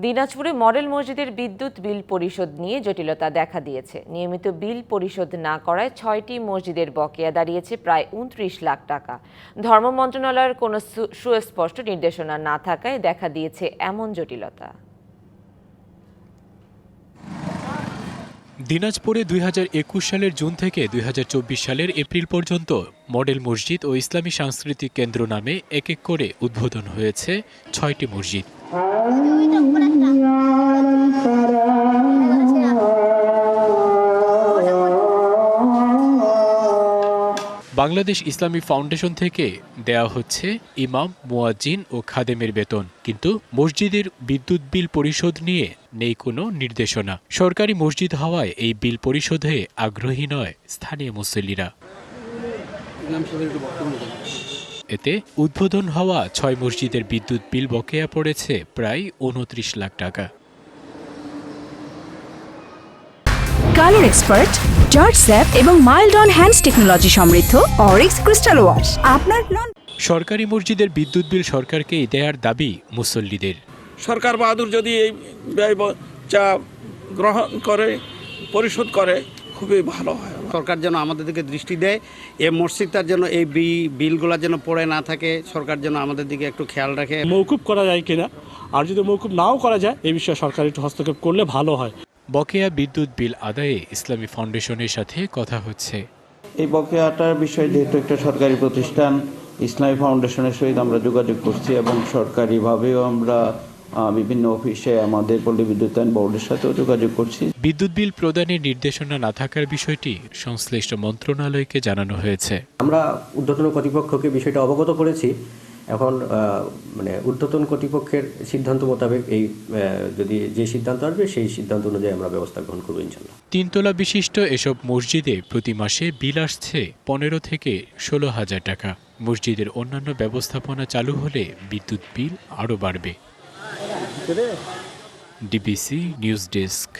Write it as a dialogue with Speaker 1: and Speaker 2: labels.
Speaker 1: দিনাজপুরে মডেল মসজিদের বিদ্যুৎ বিল পরিশোধ নিয়ে জটিলতা দেখা দিয়েছে। নিয়মিত বিল পরিশোধ না করায় ছয়টি মসজিদের বকেয়া দাঁড়িয়েছে প্রায় উনত্রিশ লাখ টাকা। ধর্ম মন্ত্রণালয়ের কোনো সু- সুস্পষ্ট নির্দেশনা না থাকায় দেখা দিয়েছে এমন জটিলতা।
Speaker 2: দিনাজপুরে দুই হাজার একুশ সালের জুন থেকে দুই হাজার চব্বিশ সালের এপ্রিল পর্যন্ত মডেল মসজিদ ও ইসলামী সাংস্কৃতিক কেন্দ্র নামে এক এক করে উদ্বোধন হয়েছে ছয়টি মসজিদ। বাংলাদেশ ইসলামী ফাউন্ডেশন থেকে দেয়া হচ্ছে ইমাম মুয়াজ্জিন ও খাদেমের বেতন। কিন্তু মসজিদের বিদ্যুৎ বিল পরিশোধ নিয়ে নেই কোনো নির্দেশনা। সরকারি মসজিদ হওয়ায় এই বিল পরিশোধে আগ্রহী নয় স্থানীয় মুসল্লিরা। এতে উদ্বোধন হওয়া ছয় মসজিদের বিদ্যুৎ বিল বকেয়া পড়েছে প্রায় উনত্রিশ লাখ টাকা।
Speaker 3: কালার এক্সপার্ট জর্জ স্যাপ এবং মাইল্ড অন হ্যান্ডস টেকনোলজি সমৃদ্ধ অরিক্স ক্রিস্টাল ওয়াশ। আপনার লন
Speaker 2: সরকারি মসজিদের বিদ্যুৎ বিল সরকারকে দেয়ার দাবি মুসল্লিদের।
Speaker 4: সরকার বাহাদুর যদি এই ব্যয় যা গ্রহণ করে পরিশোধ করে খুবই ভালো হয়।
Speaker 5: সরকার যেন আমাদের দিকে দৃষ্টি দেয় এই মসজিদটার যেন এই বি- বিলগুলা যেন পড়ে না থাকে সরকার যেন আমাদের দিকে একটু খেয়াল রাখে।
Speaker 6: মৌকুব করা যায় কিনা আর যদি মৌকুব নাও করা যায় এই বিষয়ে সরকার একটু হস্তক্ষেপ করলে ভালো হয়।
Speaker 2: বকেয়া বিদ্যুৎ বিল আদায়ে ইসলামী ফাউন্ডেশনের সাথে কথা হচ্ছে।
Speaker 7: এই বকেয়াটার বিষয়ে যেহেতু একটা সরকারি প্রতিষ্ঠান ইসলামী ফাউন্ডেশনের সহিত আমরা যোগাযোগ করছি এবং সরকারিভাবেও আমরা বিভিন্ন অফিসে আমাদের পল্লী বিদ্যুতায়ন বোর্ডের সাথেও যোগাযোগ করছি।
Speaker 2: বিদ্যুৎ বিল প্রদানের নির্দেশনা না থাকার বিষয়টি সংশ্লিষ্ট মন্ত্রণালয়কে জানানো হয়েছে।
Speaker 8: আমরা ঊর্ধ্বতন কর্তৃপক্ষকে বিষয়টা অবগত করেছি। এখন মানে ঊর্ধ্বতন কর্তৃপক্ষের সিদ্ধান্ত মোতাবেক এই যদি যে সিদ্ধান্ত আসবে সেই সিদ্ধান্ত অনুযায়ী আমরা ব্যবস্থা গ্রহণ করব ইনশাল্লাহ
Speaker 2: তিনতলা বিশিষ্ট এসব মসজিদে প্রতি মাসে বিল আসছে পনেরো থেকে ষোলো হাজার টাকা। মসজিদের অন্যান্য ব্যবস্থাপনা চালু হলে বিদ্যুৎ বিল আরও বাড়বে। DBC news desk.